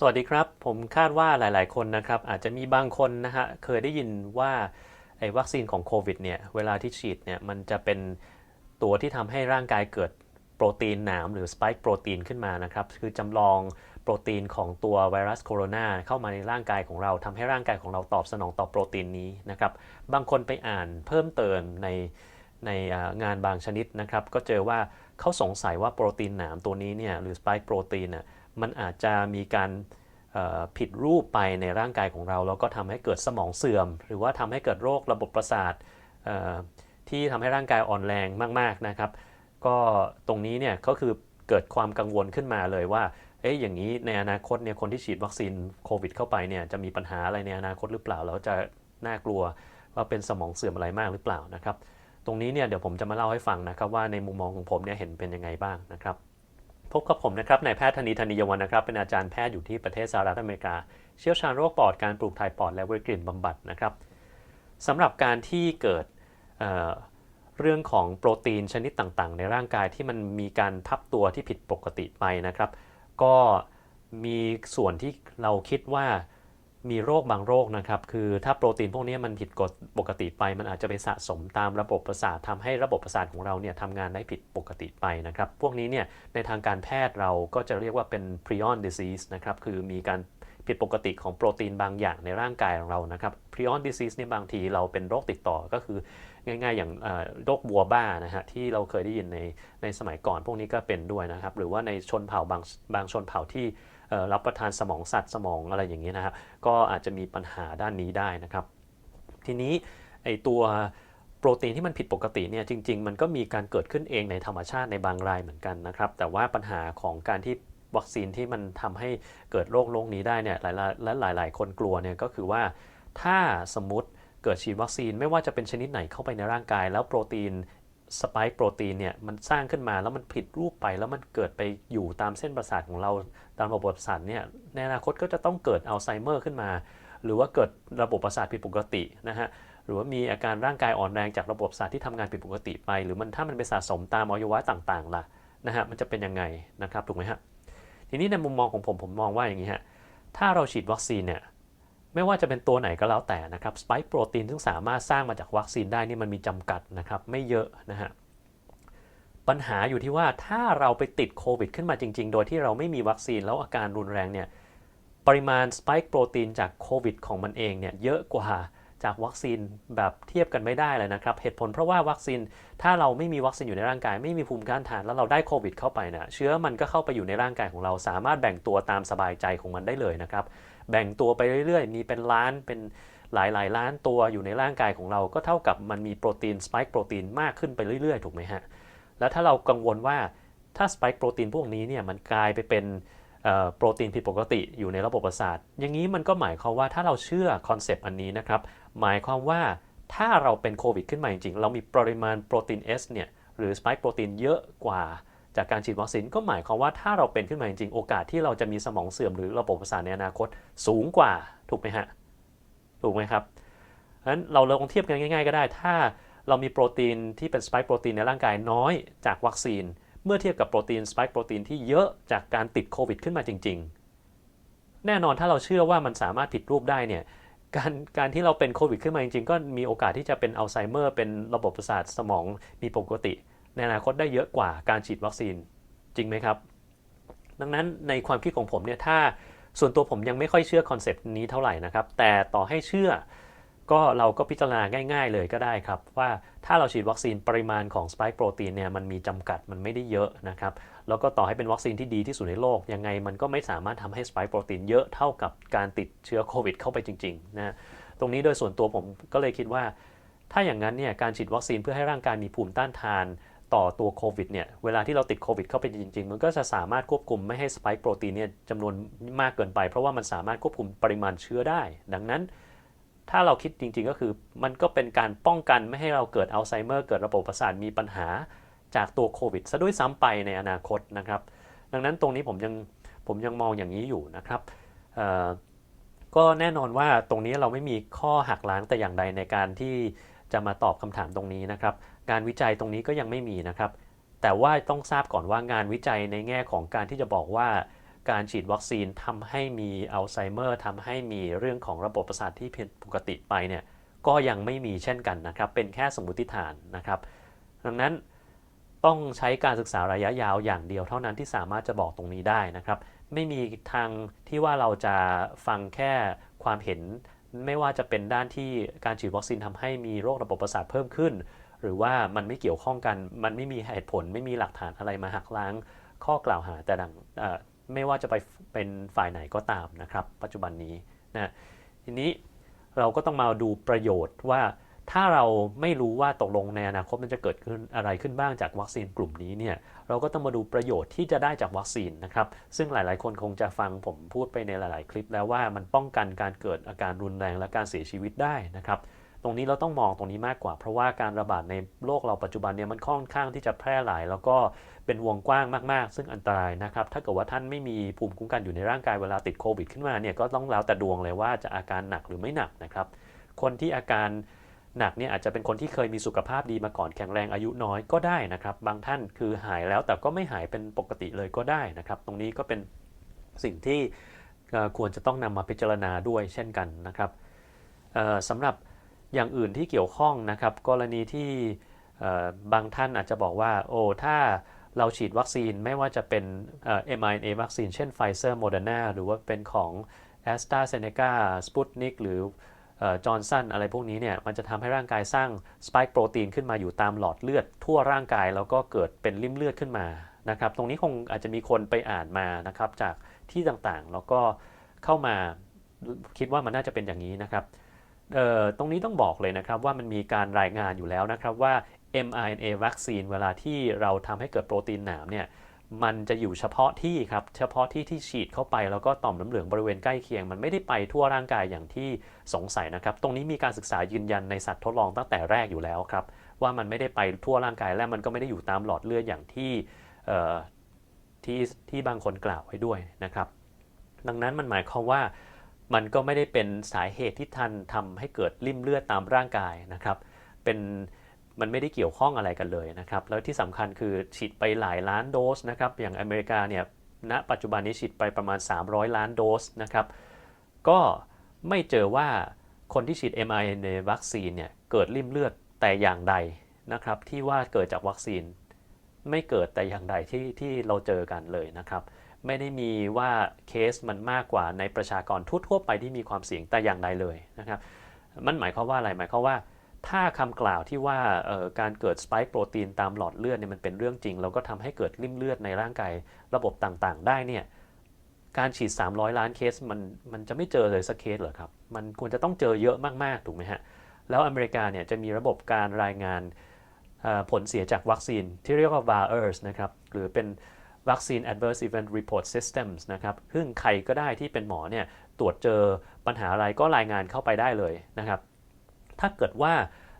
สวัสดีครับ ผมคาดว่าหลาย ๆ คนนะครับ อาจจะมีบางคนนะฮะเคยได้ยินว่าไอ้วัคซีนของโควิดเนี่ยเวลาที่ฉีดเนี่ยมันจะเป็นตัวที่ทำให้ร่างกายเกิดโปรตีนหนามหรือสปค์โปรตีนขึ้นมานะครับ คือจำลองโปรตีนของตัวไวรัสโคโรนาเข้ามาในร่างกายของเราทำให้ร่างกายของเราตอบสนองต่อโปรตีนนี้นะครับ บางคนไปอ่านเพิ่มเติมในในงานบางชนิดนะครับ ก็เจอว่าเขาสงสัยว่าโปรตีนหนามตัวนี้เนี่ยหรือสปค์โปรตีนน่ะ มันอาจจะมีการผิดรูปไปในร่างกายของเรา แล้วก็ทำให้เกิดสมองเสื่อม หรือว่าทำให้เกิดโรคระบบประสาทที่ทำให้ร่างกายอ่อนแรงมากๆนะครับ ก็ตรงนี้เนี่ยก็คือเกิดความกังวลขึ้นมาเลยว่าเอ๊ะอย่างนี้ในอนาคตเนี่ยคนที่ฉีดวัคซีนโควิดเข้าไปเนี่ยจะมีปัญหาอะไรในอนาคตหรือเปล่าแล้วจะน่ากลัวว่าเป็นสมองเสื่อมอะไรมากหรือเปล่านะครับ ตรงนี้เนี่ยเดี๋ยวผมจะมาเล่าให้ฟังนะครับว่าในมุมมองของผมเนี่ยเห็นเป็นยังไงบ้างนะครับ พบกับผมนะครับนายแพทย์ธนีธนียวันนะครับ เป็นอาจารย์แพทย์อยู่ที่ประเทศสหรัฐอเมริกา เชี่ยวชาญโรคปอดการปลูกถ่ายปอดและวิกฤตบำบัดนะครับสำหรับการที่เกิดเเรื่องของโปรตีนชนิดต่างๆ ในร่างกายที่มันมีการพับตัวที่ผิดปกติไปนะครับ ก็มีส่วนที่เราคิดว่า มีโรคบางโรคนะครับ คือถ้าโปรตีนพวกนี้มันผิดกฎปกติไป มันอาจจะไปสะสมตามระบบประสาททำให้ระบบประสาทของเราเนี่ยทำงานได้ผิดปกติไปนะครับ พวกนี้เนี่ยในทางการแพทย์เราก็จะเรียกว่าเป็น prion disease นะครับ คือมีการผิดปกติของโปรตีนบางอย่างในร่างกายของเรานะครับ prion disease เนี่ยบางทีเราเป็นโรคติดต่อก็คือง่ายๆ อย่างโรควัวบ้านะฮะที่เราเคยได้ยินในในสมัยก่อนพวกนี้ก็เป็นด้วยนะครับ หรือว่าในชนเผ่าบางบางชนเผ่าที่ รับประทานสมองสัตว์สมองอะไรอย่างนี้ยนะครับก็อาจจะมีปัญหาด้านนี้ได้นะครับ ทีนี้ไอตัวโปรตีนที่มันผิดปกติเนี่ยจริง ๆ มันก็มีการเกิดขึ้นเองในธรรมชาติในบางรายเหมือนกันนะครับ แต่ว่าปัญหาของการที่วัคซีนที่มันทำให้เกิดโรคโรคนี้ได้เนี่ยหลายๆและหลาย ๆ คนกลัวเนี่ยก็คือว่าถ้าสมมติเกิดฉีดวัคซีนไม่ว่าจะเป็นชนิดไหนเข้าไปในร่างกาย แล้วโปรตีน สไปค์โปรตีนเนี่ยมันสร้างขึ้นมาแล้วมันผิดรูปไปแล้วมันเกิดไปอยู่ตามเส้นประสาทของเราตามระบบประสาทเนี่ยในอนาคตก็จะต้องเกิดอัลไซเมอร์ขึ้นมา หรือว่าเกิดระบบประสาทผิดปกตินะฮะหรือว่ามีอาการร่างกายอ่อนแรงจากระบบประสาทที่ทำงานผิดปกติไป หรือมันถ้ามันไปสะสมตามอวัยวะต่างๆล่ะนะฮะมันจะเป็นยังไงนะครับถูกไหมฮะทีนี้ในมุมมองของผมผมมองว่าอย่างนี้ฮะถ้าเราฉีดวัคซีนเนี่ย ไม่ว่าจะเป็นตัวไหนก็แล้วแต่นะครับสไปค์โปรตีนซึ่งสามารถสร้างมาจากวัคซีนได้นี่มันมีจำกัดนะครับไม่เยอะนะฮะปัญหาอยู่ที่ว่าถ้าเราไปติดโควิดขึ้นมาจริง ๆ โดยที่เราไม่มีวัคซีนแล้วอาการรุนแรงเนี่ยปริมาณสไปค์โปรตีนจากโควิดของมันเองเนี่ยเยอะกว่าจากวัคซีนแบบเทียบกันไม่ได้เลยนะครับ เหตุผลเพราะว่าวัคซีนถ้าเราไม่มีวัคซีนอยู่ในร่างกาย ไม่มีภูมิต้านทานแล้วเราได้โควิดเข้าไปนะเชื้อมันก็เข้าไปอยู่ในร่างกายของเราสามารถแบ่งตัวตามสบายใจของมันได้เลยนะครับ แบ่งตัวไปเรื่อยๆ มีเป็นล้านเป็นหลายๆล้านตัวอยู่ในร่างกายของเราก็เท่ากับมันมีโปรตีนสไปค์โปรตีนมากขึ้นไปเรื่อยๆ ถูกไหมฮะ แล้วถ้าเรากังวลว่าถ้าสไปค์โปรตีนพวกนี้เนี่ยมันกลายไปเป็นโปรตีนผิดปกติอยู่ในระบบประสาท อย่างนี้มันก็หมายความว่าถ้าเราเชื่อคอนเซปต์อันนี้นะครับ หมายความว่าถ้าเราเป็นโควิดขึ้นมาจริงๆ เรามีปริมาณโปรตีน S เนี่ยหรือสไปค์โปรตีนเยอะกว่า จากการฉีดวัคซีนก็หมายความว่าถ้าเราเป็นขึ้นมาจริงๆ โอกาสที่เราจะมีสมองเสื่อมหรือระบบประสาทในอนาคตสูงกว่าถูกไหมฮะถูกไหมครับเพราะฉะนั้นเราลองเทียบกันง่าย ๆ ก็ได้ ถ้าเรามีโปรตีนที่เป็นสไปค์โปรตีนในร่างกายน้อยจากวัคซีน เมื่อเทียบกับโปรตีนสไปค์โปรตีนที่เยอะจากการติดโควิดขึ้นมาจริง ๆ แน่นอนถ้าเราเชื่อว่ามันสามารถผิดรูปได้เนี่ยการการที่เราเป็นโควิดขึ้นมาจริงๆ ก็มีโอกาสที่จะเป็นอัลไซเมอร์เป็นระบบประสาทสมองมีปกติ ในอนาคตได้เยอะกว่าการฉีดวัคซีนจริงไหมครับ ดังนั้นในความคิดของผมเนี่ยถ้าส่วนตัวผมยังไม่ค่อยเชื่อคอนเซปต์นี้เท่าไหร่นะครับ แต่ต่อให้เชื่อก็เราก็พิจารณาง่าย ๆ เลยก็ได้ครับ ว่าถ้าเราฉีดวัคซีนปริมาณของสปค์โปรตีนเนี่ยมันมีจำกัดมันไม่ได้เยอะนะครับ แล้วก็ต่อให้เป็นวัคซีนที่ดีที่สุดในโลก ยังไงมันก็ไม่สามารถทำให้สปค์โปรตีนเยอะเท่ากับการติดเชื้อโควิดเข้าไปจริงๆนะตรงนี้โดยส่วนตัวผมก็เลยคิดว่า ถ้าอย่างนั้นเนี่ยการฉีดวัคซีนเพื่อให้ร่างกายมีภูมิต้านทาน ต่อตัวโควิดเนี่ย เวลาที่เราติดโควิดเข้าไปจริง ๆ มันก็จะสามารถควบคุมไม่ให้สปค์โปรตีนเนี่ยจำนวนมากเกินไป เพราะว่ามันสามารถควบคุมปริมาณเชื้อได้ ดังนั้น ถ้าเราคิดจริง ๆ ก็คือ มันก็เป็นการป้องกันไม่ให้เราเกิดอัลไซเมอร์เกิดระบบประสาทมีปัญหาจากตัวโควิดซะด้วยซ้ำไปในอนาคตนะครับ ดังนั้นตรงนี้ผมยังผมยังมองอย่างนี้อยู่นะครับก็แน่นอนว่าตรงนี้เราไม่มีข้อหักล้างแต่อย่างใดในการที่จะมาตอบคำถามตรงนี้นะครับ งานวิจัยตรงนี้ก็ยังไม่มีนะครับ แต่ว่าต้องทราบก่อนว่างานวิจัยในแง่ของการที่จะบอกว่าการฉีดวัคซีนทำให้มีอัลไซเมอร์ทำให้มีเรื่องของระบบประสาทที่ผิดปกติไปเนี่ยก็ยังไม่มีเช่นกันนะครับ เป็นแค่สมมติฐานนะครับ ดังนั้นต้องใช้การศึกษาระยะยาวอย่างเดียวเท่านั้นที่สามารถจะบอกตรงนี้ได้นะครับ ไม่มีทางที่ว่าเราจะฟังแค่ความเห็น ไม่ว่าจะเป็นด้านที่การฉีดวัคซีนทำให้มีโรคระบบประสาทเพิ่มขึ้น หรือว่ามันไม่เกี่ยวข้องกัน มันไม่มีเหตุผล ไม่มีหลักฐานอะไรมาหักล้างข้อกล่าวหาแต่ดังไม่ว่าจะไปเป็นฝ่ายไหนก็ตามนะครับ ปัจจุบันนี้นะทีนี้เราก็ต้องมาดูประโยชน์ว่าถ้าเราไม่รู้ว่าตกลงในอนาคตมันจะเกิดขึ้นอะไรขึ้นบ้างจากวัคซีนกลุ่มนี้เนี่ยเราก็ต้องมาดูประโยชน์ที่จะได้จากวัคซีนนะครับ ซึ่งหลาย ๆ คนคงจะฟังผมพูดไปในหลาย ๆ คลิปแล้วว่ามันป้องกันการเกิดอาการรุนแรงและการเสียชีวิตได้นะครับ ตรงนี้เราต้องมองตรงนี้มากกว่า เพราะว่าการระบาดในโลกเราปัจจุบันเนี่ยมันค่อนข้างที่จะแพร่หลาย แล้วก็เป็นวงกว้างมากๆ ซึ่งอันตรายนะครับ ถ้าเกิดว่าท่านไม่มีภูมิคุ้มกันอยู่ในร่างกายเวลาติดโควิดขึ้นมาเนี่ยก็ต้องแล้วแต่ดวงเลยว่าจะอาการหนักหรือไม่หนักนะครับ คนที่อาการหนักเนี่ยอาจจะเป็นคนที่เคยมีสุขภาพดีมาก่อนแข็งแรงอายุน้อยก็ได้นะครับ บางท่านคือหายแล้วแต่ก็ไม่หายเป็นปกติเลยก็ได้นะครับ ตรงนี้ก็เป็นสิ่งที่ควรจะต้องนำมาพิจารณาด้วยเช่นกันนะครับสำหรับ อย่างอื่นที่เกี่ยวข้องนะครับ กรณีที่บางท่านอาจจะบอกว่า โอ้ถ้าเราฉีดวัคซีนไม่ว่าจะเป็นเอ่อ mRNA วัคซีนเช่น Pfizer Moderna หรือว่าเป็นของ a s t r a z เซ e c a Sputnik หรือจอร์นสันอะไรพวกนี้เนี่ยมันจะทำให้ร่างกายสร้างสป k ค์โปรตีนขึ้นมาอยู่ตามหลอดเลือด ทั่วร่างกายแล้วก็เกิดเป็นริ่มเลือดขึ้นมานะครับตรงนี้คงอาจจะมีคนไปอ่านมานะครับจากที่ต่างๆ แล้วก็เข้ามาคิดว่ามันน่าจะเป็นอย่างนี้นะครับ ตรงนี้ต้องบอกเลยนะครับว่ามันมีการรายงานอยู่แล้วนะครับว่า mRNA วัคซีนเวลาที่เราทำให้เกิดโปรตีนหนามเนี่ยมันจะอยู่เฉพาะที่ครับ เฉพาะที่ที่ฉีดเข้าไปแล้วก็ต่อมน้ำเหลืองบริเวณใกล้เคียง มันไม่ได้ไปทั่วร่างกายอย่างที่สงสัยนะครับ ตรงนี้มีการศึกษายืนยันในสัตว์ทดลองตั้งแต่แรกอยู่แล้วครับ ว่ามันไม่ได้ไปทั่วร่างกายและมันก็ไม่ได้อยู่ตามหลอดเลือดอย่างที่ที่ที่บางคนกล่าวไว้ด้วยนะครับ ดังนั้นมันหมายความว่า มันก็ไม่ได้เป็นสาเหตุที่ทันทำให้เกิดริ่มเลือดตามร่างกายนะครับ เป็นมันไม่ได้เกี่ยวข้องอะไรกันเลยนะครับ แล้วที่สำคัญคือฉีดไปหลายล้านโดสนะครับ อย่างอเมริกาเนี่ย ณ ปัจจุบันนี้ฉีดไปประมาณ 300 ล้านโดสนะครับ ก็ไม่เจอว่าคนที่ฉีด mRNA วัคซีนเนี่ยเกิดริ่มเลือดแต่อย่างใดนะครับ ที่ว่าเกิดจากวัคซีน ไม่เกิดแต่อย่างใดที่ที่เราเจอกันเลยนะครับ ไม่ได้มีว่าเคสมันมากกว่าในประชากรทั่วๆไปที่มีความเสี่ยงแต่อย่างใดเลยนะครับมันหมายความว่าอะไรหมายความว่า ถ้าคำกล่าวที่ว่าการเกิดสป k ค์โปรตีนตามหลอดเลือดเนี่ยมันเป็นเรื่องจริง แล้วก็ทำให้เกิดริ่มเลือดในร่างกายระบบต่างๆ ได้เนี่ยการฉีด 300 ล้านเคสมันมันจะไม่เจอเลยสักเคสเหรอครับมันควรจะต้องเจอเยอะมากๆถูกไหมฮะแล้วอเมริกาเนี่ยจะมีระบบการรายงานผลเสียจากวัคซีนที่เรียกว่า VAERS นะครับหรือเป็น Vaccine Adverse Event Report Systems นะครับซึ่งใครก็ได้ที่เป็นหมอเนี่ยตรวจเจอปัญหาอะไรก็รายงานเข้าไปได้เลยนะครับ ถ้าเกิดว่า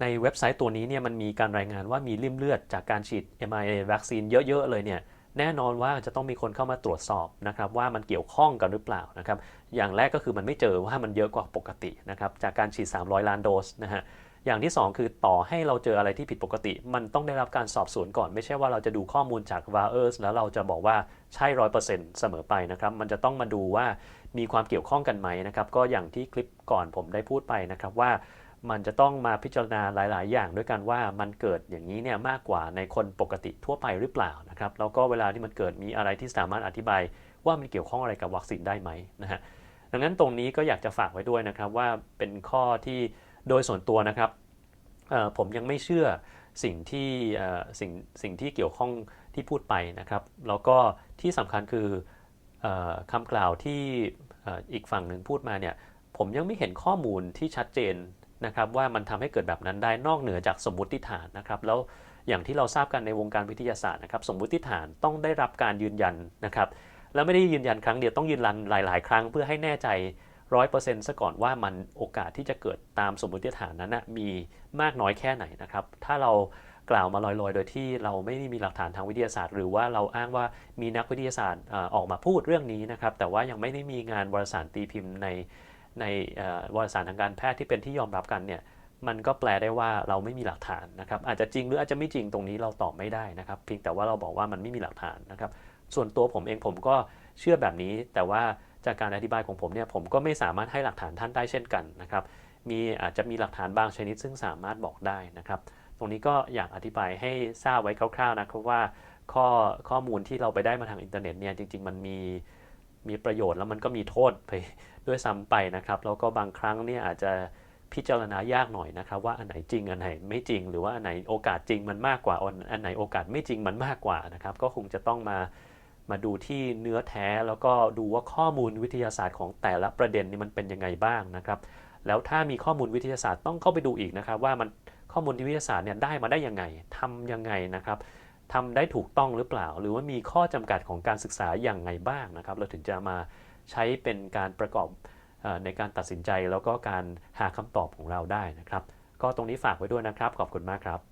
ในเว็บไซต์ตัวนี้เนี่ยมันมีการรายงานว่ามีริ่มเลือดจากการฉีด mRNA วัคซีนเยอะๆเลยเนี่ยแน่นอนว่าจะต้องมีคนเข้ามาตรวจสอบนะครับว่ามันเกี่ยวข้องกันหรือเปล่านะครับอย่างแรกก็คือมันไม่เจอว่ามันเยอะกว่าปกตินะครับจากการฉีด 300 ล้านโดสนะฮะ อย่างที่ 2 คือต่อให้เราเจออะไรที่ผิดปกติ มันต้องได้รับการสอบสวนก่อน ไม่ใช่ว่าเราจะดูข้อมูลจาก v a e r s แล้วเราจะบอกว่าใช่ร้อยเปอร์เซ็นต์เสมอไปนะครับ มันจะต้องมาดูว่ามีความเกี่ยวข้องกันไหมนะครับ ก็อย่างที่คลิปก่อนผมได้พูดไปนะครับว่ามันจะต้องมาพิจารณาหลาย ๆ อย่างด้วยกันว่ามันเกิดอย่างนี้เนี่ยมากกว่าในคนปกติทั่วไปหรือเปล่านะครับแล้วก็เวลาที่มันเกิดมีอะไรที่สามารถอธิบายว่ามันเกี่ยวข้องอะไรกับวัคซีนได้ไหมนะฮะดังนั้นตรงนี้ก็อยากจะฝากไว้ด้วยนะครับว่าเป็นข้อที่ โดยส่วนตัวนะครับผมยังไม่เชื่อสิ่งที่สิ่งสิ่งที่เกี่ยวข้องที่พูดไปนะครับ แล้วก็ที่สำคัญคืออคำกล่าวที่อีกฝั่งหนึ่งพูดมาเนี่ยผมยังไม่เห็นข้อมูลที่ชัดเจนนะครับว่ามันทำให้เกิดแบบนั้นได้นอกเหนือจากสมมติฐานนะครับแล้วอย่างที่เราทราบกันในวงการวิทยาศาสตร์นะครับสมมติฐานต้องได้รับการยืนยันนะครับ แล้วไม่ได้ยืนยันครั้งเดียวต้องยืนยันหลาย ๆ ครั้งเพื่อให้แน่ใจ ร้อยเปอร์เซ็นต์ซะก่อนว่ามันโอกาสที่จะเกิดตามสมมติฐานนั้นนะมีมากน้อยแค่ไหนนะครับ ถ้าเรากล่าวมาลอยๆ โดยที่เราไม่ได้มีหลักฐานทางวิทยาศาสตร์ หรือว่าเราอ้างว่ามีนักวิทยาศาสตร์ออกมาพูดเรื่องนี้นะครับ แต่ว่ายังไม่ได้มีงานวารสารตีพิมพ์ในในวารสารทางการแพทย์ที่เป็นที่ยอมรับกันเนี่ยมันก็แปลได้ว่าเราไม่มีหลักฐานนะครับอาจจะจริงหรืออาจจะไม่จริงตรงนี้เราตอบไม่ได้นะครับ เพียงแต่ว่าเราบอกว่ามันไม่มีหลักฐานนะครับ ส่วนตัวผมเองผมก็เชื่อแบบนี้แต่ว่า จากการอธิบายของผมเนี่ยผมก็ไม่สามารถให้หลักฐานท่านได้เช่นกันนะครับ มีอาจจะมีหลักฐานบางชนิดซึ่งสามารถบอกได้นะครับ ตรงนี้ก็อยากอธิบายให้ทราบไว้คร่าวๆนะครับว่าข้อข้อมูลที่เราไปได้มาทางอินเทอร์เน็ตเนี่ยจริง ๆ มันมีมีประโยชน์แล้วมันก็มีโทษไปด้วยซ้ำไปนะครับ แล้วก็บางครั้งเนี่ยอาจจะพิจารณายากหน่อยนะครับว่าอันไหนจริงอันไหนไม่จริง หรือว่าอันไหนโอกาสจริงมันมากกว่าอันอันไหนโอกาสไม่จริงมันมากกว่านะครับ ก็คงจะต้องมา มาดูที่เนื้อแท้แล้วก็ดูว่าข้อมูลวิทยาศาสตร์ของแต่ละประเด็นนี่มันเป็นยังไงบ้างนะครับ แล้วถ้ามีข้อมูลวิทยาศาสตร์ต้องเข้าไปดูอีกนะครับ ว่ามันข้อมูลวิทยาศาสตร์เนี่ยได้มาได้ยังไงทำยังไงนะครับทำได้ถูกต้องหรือเปล่า หรือว่ามีข้อจำกัดของการศึกษาอย่างไงบ้างนะครับ เราถึงจะมาใช้เป็นการประกอบในการตัดสินใจแล้วก็การหาคำตอบของเราได้นะครับ ก็ตรงนี้ฝากไว้ด้วยนะครับ ขอบคุณมากครับ